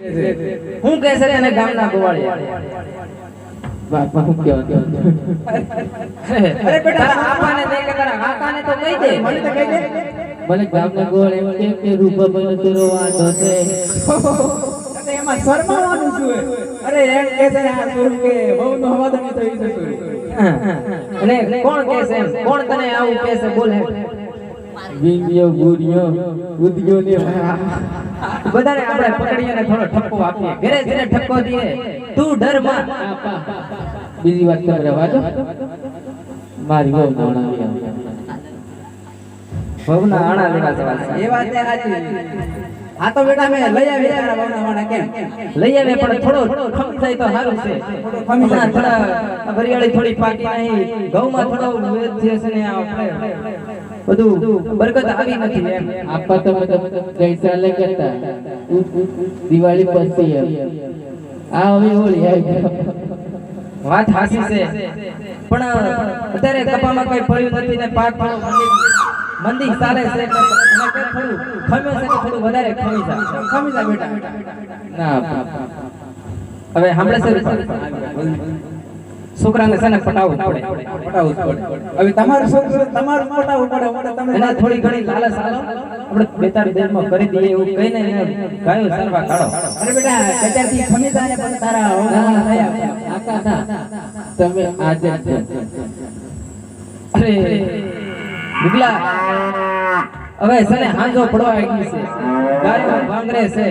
હું કહે છે એને ગામના ગોવાળિયા. બાપા હું કહેવા કહેવા અરે બેટા આપાને દે કે તારા કાકાને તો કહી દે. મને તો કહી દે. મને ગામના ગોળ એમ કે કે રૂપાભાઈનો તેરો વાંધો છે. અરે એમાં શરમાવાનું શું અરે એમ કે છે આ સ્વરૂપ કે બહુનો હવાદાણી તો ઈ જ અને કોણ કહે છે કોણ તને આવું કહે છે? બોલ. વિંગિયો ગુડિયો ઉદિયો ને બધાને આપણે પકડીએ ને થોડો ઠપકો આપીએ. ઘરે ઘરે ઠપકો દઈએ તું ડરમાં. બીજી વાત તમે દો મારી બહુ નાણા ભવના આણા લેવા જવા એ વાત સાચી આ તો બેટા મેં લઈ આવી તારા બહુના વાળા કેમ? લઈ આવે પણ થોડો ખમી થાય તો સારું છે. હમણાં થોડા હરિયાળી થોડી પાકી નહીં ઘઉંમાં થોડો વેદ છે ને આપણે. બધું બરકત આવી નથી એમ. આપા તમે તમે ગઈસાલે કરતા દિવાળી પછી એમ. આ હવે હોળી આવી વાત હાસી છે. પણ અત્યારે કપામાં કઈ ફળ્યું નથી ને પાક પણ મંદી ચાલે છે. થોડું ખમ્યો છે થોડું વધારે ખમી જા ખમી જા બેટા. ના હવે હમણાં સર? છોકરાને છે ને પટાવવું પડે. પટાવવું પડે. હવે તમારું તમારું પટાવવું પડે. મને તમે થોડી ઘણી લાલચ આલો આપણે બે ચાર દિવસમાં કરી દઈએ એવું કઈ એને ગાયો સરવા કાઢો. અરે બેટા કચારથી ખમી જા પણ તારા ના, થયા. આકા. તમે આજે અરે. બુગલા. હવે છે ને હાંજો પડવા આવી છે. ગાયો ભાંગરે છે.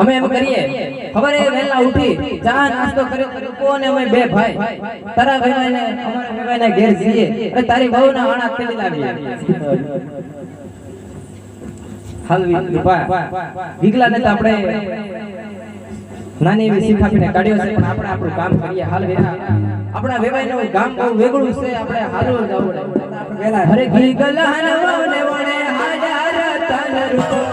અમે એમ કરીએ, ખબર એ વહેલા ઉઠી, ચા નાસ્તો કર્યો કોને અમે બે ભાઈ. તારા વેવાઈને અમારા વેવાઈને ઘેર જઈએ. અને તારી વહુના આણા પેલી લાવીએ. હાલ વિપા વિગલાને તો આપણે નાની એવી શીખ આપીને કાઢ્યો છે પણ આપણે આપણું કામ કરીએ હાલ વેરા આપણા વેવાઈનું ગામ બહુ વેગળું છે આપણે હાલો જવું. વેલા હરે ઘી ગલહન વને વણે હાજર તન રૂપો.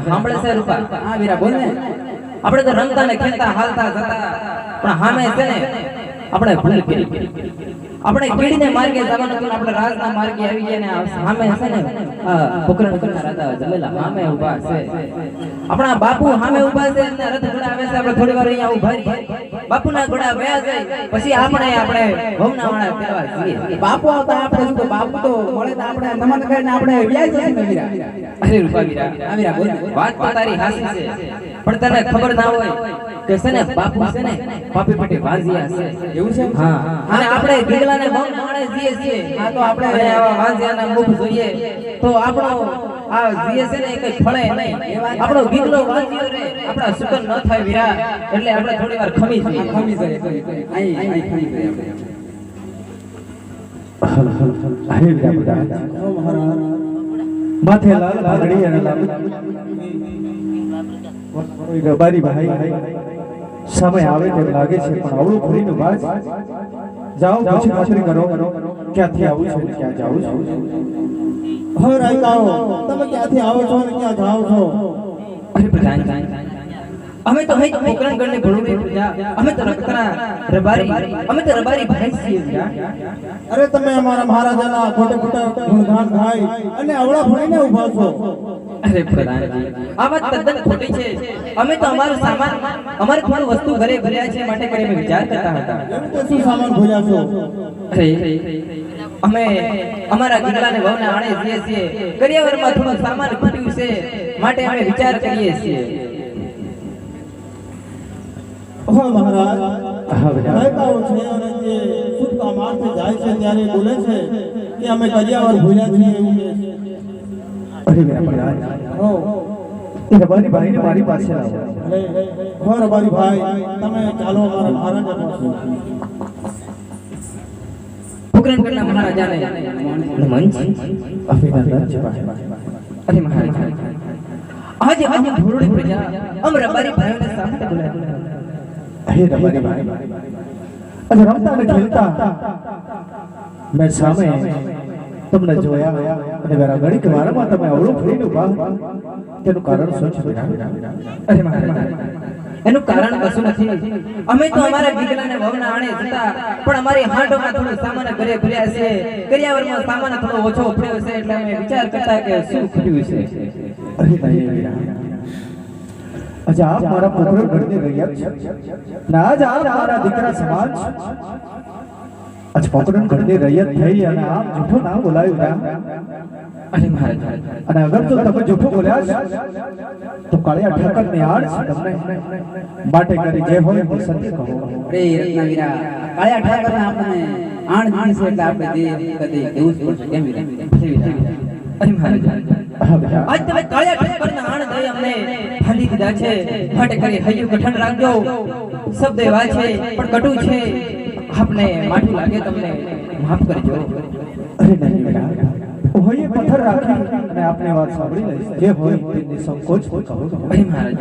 સાંભળે છે. રૂપા. હા વીરા બોલ ને આપણે તો રમતા ને ખેલતા હાલતા જતા. પણ હામે છે ને આપણે ભૂલ કરી. આપણે કીડીને માર્ગે જવાનું હતું આપણે રાજના માર્ગે આવી ગયા ને સામે છે ને આ પોકરણ રાજા જમેલા સામે ઊભા છે. આપણા બાપુ સામે ઊભા છે અને રથ ઘોડા આવે છે. આપણે થોડી વાર અહીંયા ઊભા રહીએ. બાપુના ઘોડા વયા જાય. પછી આપણે આપણે ભવના વાળા જઈએ. બાપુ આવતા આપણે શું બાપુ તો મળે તો આપણે નમન કરીને આપણે વ્યાજ જઈએ ને મીરા. અરે રૂપા મીરા બોલ. વાત તો તારી હાસી છે. પણ તને ખબર ના હોય કે છે ને બાપુ છે ને પાપી પટી વાંઝિયા છે. એવું છે હા. અને આપણે ઢીગલાને બહુ માણે જીએ છીએ. આ તો આપણે- આવા વાંજિયાના મુખ જોઈએ. તો આપણો આ જીએ છે ને એ કઈ ફળે નહીં. આપણો ગીગલો વાંઝિયો રે. આપણા સુકન ન થાય વીરા એટલે આપણે થોડી વાર ખમી જઈએ. ખમી જઈએ. અહીં અહીં ખમી મહારાજ. માથે લાલ ભાગડી અને લાલ. રબારી ભાઈ સમય આવે તેમ લાગે છે પણ આવડું ફરીને વાત જાઓ પછી ખાતરી કરો ક્યાંથી આવું છું ક્યાં જાઉં છું. હો રાઈ તમે ક્યાંથી આવો છો અને ક્યાં જાઓ છો? અરે પ્રધાન અમે તો હૈ પોકરણ ગણને ભણું પ્રજા અમે તો રક્તના રબારી. અમે તો રબારી ભાઈ છીએ અરે તમે અમારા મહારાજાના ખોટે ખોટા ગુણગાન ગાય અને અવળા ભણીને ઊભા છો. અરે પ્રધાનજી આ વાત તદ્દન ખોટી છે. અમે તો અમારું સામાન અમારે થોડું વસ્તુ ઘરે ભર્યા છે માટે કરીને વિચાર કરતા હતા. તો શું સામાન ભૂલ્યા છો? અરે અમે અમારા ગીગલાને વહુને આણે જઈએ છીએ. કરિયાવરમાં થોડું સામાન ખૂટ્યું છે માટે અમે વિચાર કરીએ છીએ. હો મહારાજ હા બેટા મહેકાઓ છે અને જે સુટકા મારથી જાય છે ત્યારે બોલે છે કે અમે કરિયાવર ભૂલ્યા છીએ એવું કહે છે અરે બેટા મહારાજ હો એ રબારી ભાઈને મારી પાસે લાવો અરે હો રબારી ભાઈ તમે ચાલો અમારા મહારાજા પાસે પોકરણગઢના મહારાજાને મંચ અભિનંદન છે ભાઈ અરે મહારાજ આજે અમ ભોળડી પ્રજા અમ રબારી ભાઈઓને સામે બોલાવ્યા હે રમારી ભાઈ આજે રમતા અને ખેલતા મેં સામે તમને જોયા અને મારા ઘડીક વારમાં તમે અવળું ફરીને ઊભા તેનું કારણ શું છે અરે મહારાજ એનું કારણ કશું નથી. અમે તો અમારા દીકરાને વહુના આણે જતા પણ અમારી હાંડોમાં થોડો સામાન કરે ભર્યા છે કરિયાવરમાં સામાન થોડો ઓછો પડ્યો છે એટલે અમે વિચાર કરતા કે શું ખુટ્યું છે અરે નહીં આજે આપ મારા પુત્ર ઘરની રહ્યા છો. ને આજ આપ મારા દીકરા સમાન છો. આજ પોકરણ ઘરની રહ્યા થઈ અને આપ જૂઠું ના બોલાયું ના અને મહારાજ. અને અગર જો તમે જૂઠું બોલ્યા તો કાળિયા ઠાકરની આડ છે તમને. માટે કરી જે હોય તે સત્ય કહો. અરે રત્નાવીરા કાળિયા ઠાકરને આપણને આણ દીધી છે એટલે આપણે જે કદી દેવું જ પડશે. કેમ? અરે મહારાજ. હા આજ તમે કાળિયા ઠાકરના આણ દઈ અમને ભાંડી દીધા છે. માટે કરી હૈયું ગઠન રાખજો શબ્દ એવા છે પણ કટુ છે. આપને માઠું લાગે તમને. માફ કરજો. અરે નહીં બેટા. હોય પથ્થર રાખી અને આપને વાત સાંભળી લઈશ. જે હોય તે નિસંકોચ કહો અરે મહારાજ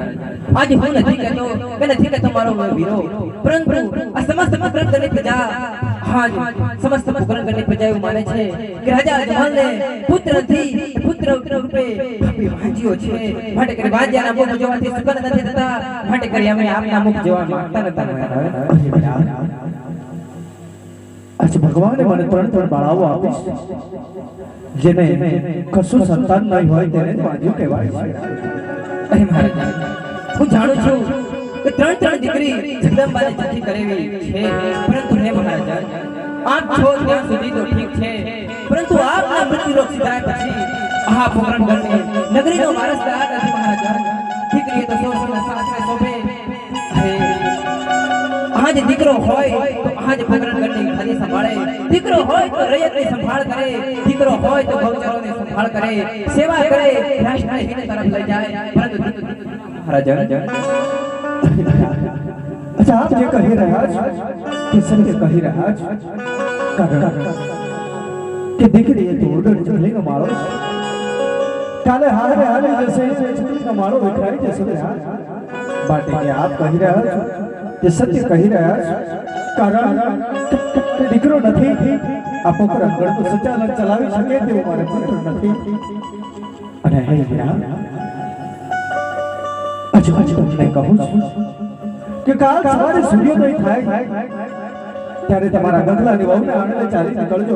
આજે હું નથી કહેતો કે નથી કહેતો મારો વીરો પરંતુ આ સમસ્ત પ્રજા હા જ સમસ્ત પુકરણગઢની પ્રજા એવું માને છે. કે રાજા જમાલને પુત્રથી પુત્ર રૂપે ભાભી વાંજ્યો છે. માટે કરી વાંજ્યાના મુખ જોવાથી સુગંધ નથી થતા. માટે કરી અમે આપના મુખ જોવા માંગતા નતા. આજે ભગવાને મને ત્રણ ત્રણ બાળાઓ આપીશ. જેને કશું સંતાન નહીં હોય તેને જ કહેવાય. છે અરે મહારાજ હું જાણું છું ત્રણ ત્રણ દીકરી જગદંબાને ચિઠ્ઠી કરેલી છે. પરંતુ હે મહારાજ, આપ છો ત્યાં સુધી તો ઠીક છે. પરંતુ આપના મૃત્યુલોક સિધાય પછી આ પોકરણગઢની નગરીનો વારસદાર નથી મહારાજ. દીકરી તો સો સો સાસરે શોભે. અરે આજ દીકરો હોય તો આજ પોકરણગઢની ખાલી સંભાળે. દીકરો હોય તો રૈયતની સંભાળ કરે. દીકરો હોય તો ગૌચરોની સંભાળ કરે. સેવા કરે. રાષ્ટ્રને હિત તરફ લઈ જાય. પરંતુ મહારાજ અચ્છા આપ જે કહી રહ્યા છો તે સત્ય કહી રહ્યા છો કારણ કે દીકરી એ તો ઉડન ચકલીનો માળો કાલે હારે હારે જશે ચકલીનો માળો વિખરાઈ જશે. માટે કે આપ કહી રહ્યા છો તે સત્ય કહી રહ્યા છો કારણ દીકરો નથી આ પોકર અંગણનું સંચાલન ચલાવી શકે તેવો મારે પુત્ર નથી અને હે વીરા હજુ તમને કહું છું કે કાલ સવારે સૂર્યોદય થાય, ત્યારે તમારા ગગલાની વહુને આણંદે ચાલી નીકળજો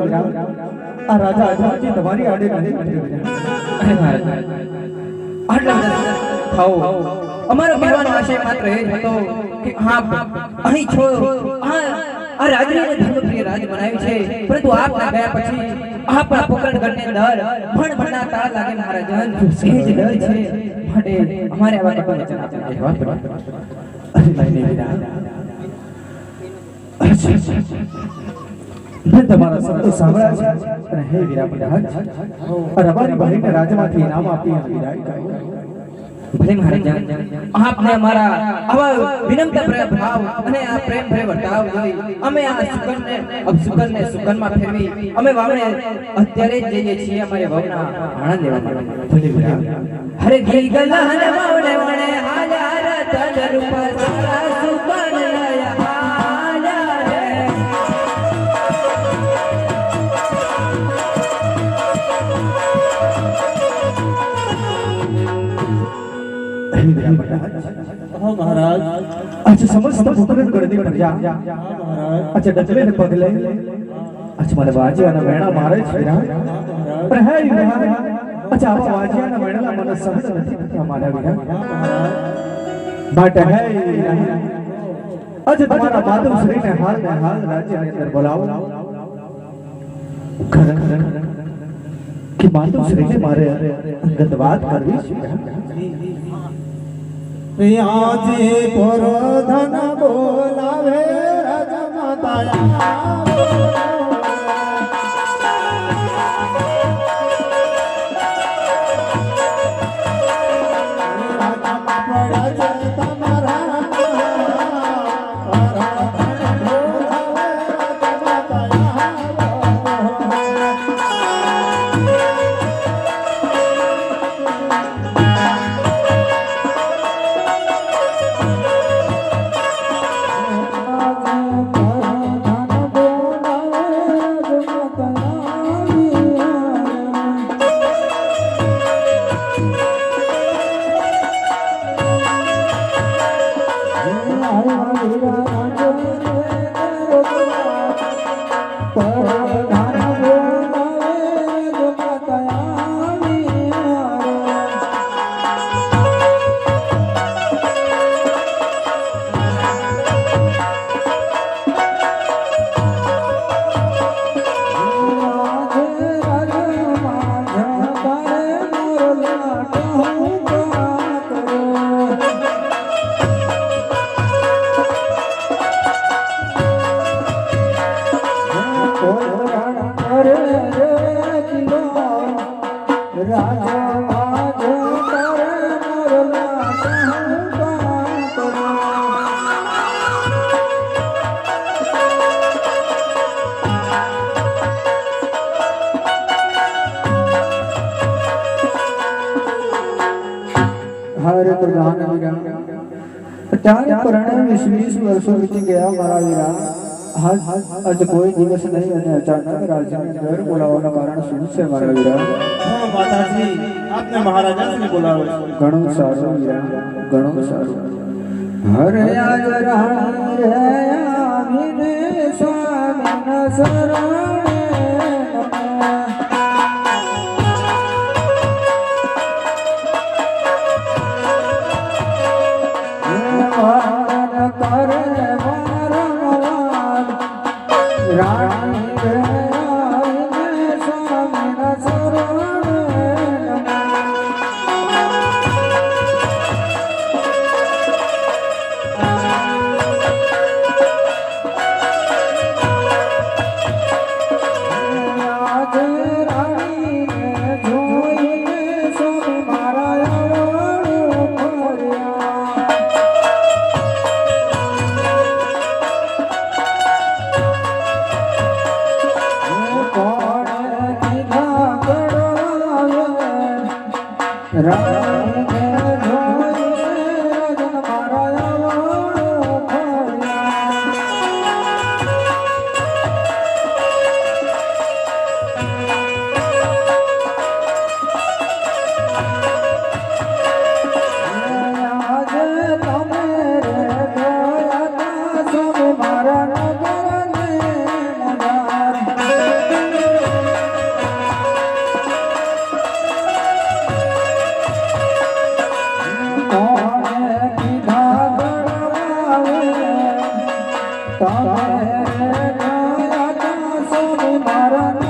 આ રાજા અજમાજી તમારી આડે થાઓ અમારો કહેવાનો આશય માત્ર એ હતો કે હા અહીં છો. આ રાજવીને ધર્મપ્રિય રાજ બનાવ્યું છે. પરંતુ આપના ગયા પછી આપણા પોકરણગઢની અંદર ભણ ભણા તાળ લાગે મહારાજન એ જ ડર છે. માટે અમારે આવા કટુ વચન કહેવા પડે. અરે અચ્છા, અચ્છા. મેં તમારા શબ્દો સાંભળ્યા છે. અને હે વીરા પ્રધાન આ રબારી ભાઈને રાજમાંથી નામ આપી વિદાય કરી. ભલે મહારાજ આપને અમારા આવા વિનમ્ર પ્રેમ અને આ પ્રેમ ભરે વર્તાવ જોઈ અમે આ સુકનને, અબ સુકનને સુકનમાં ફેરવી અમે વાવણે અત્યારે જ જઈએ છીએ અમારે વહુના આણંદ લેવા માટે ભલે ભલે. હરે ગીર ગલહન વાવણે વણે આલ્યા રતન રૂપ સારા સુકન લય. આલ્યા રે હે વીરા પ્રધાન હા મહારાજ. આજે સમસ્ત પુત્રન ગણની પ્રજા હા મહારાજ. આજે ડગલે ને પગલે આજે મને વાજિયાના વેણા મારે છે વીરા પણ હે વીરા આજે આવા વાજિયાના વેણા મને સહન નથી મારા વીરા માટે હે વીરા આજે તમારા માધવ શ્રીને હાલ ને હાલ રાજ્યની અંદર બોલાવો. ખરેખર કે માધવ શ્રીને મારે અંગત વાત કરવી છે. પિયાજી પર ધન બોલાવે રજ અત્યારે પરણે વીસ વીસ વર્ષો વીતી ગયા મારા વીરા હાલ આજ કોઈ દિવસ નહીં અને અચાનક રાજ્યની અંદર બોલાવવાનું કારણ શું છે મારા વીરા માતાજી આપને મહારાજાશ્રી બોલાવે ઘણું સારું વીરા ઘણું સારું. હરે આજ રે શરણે Para.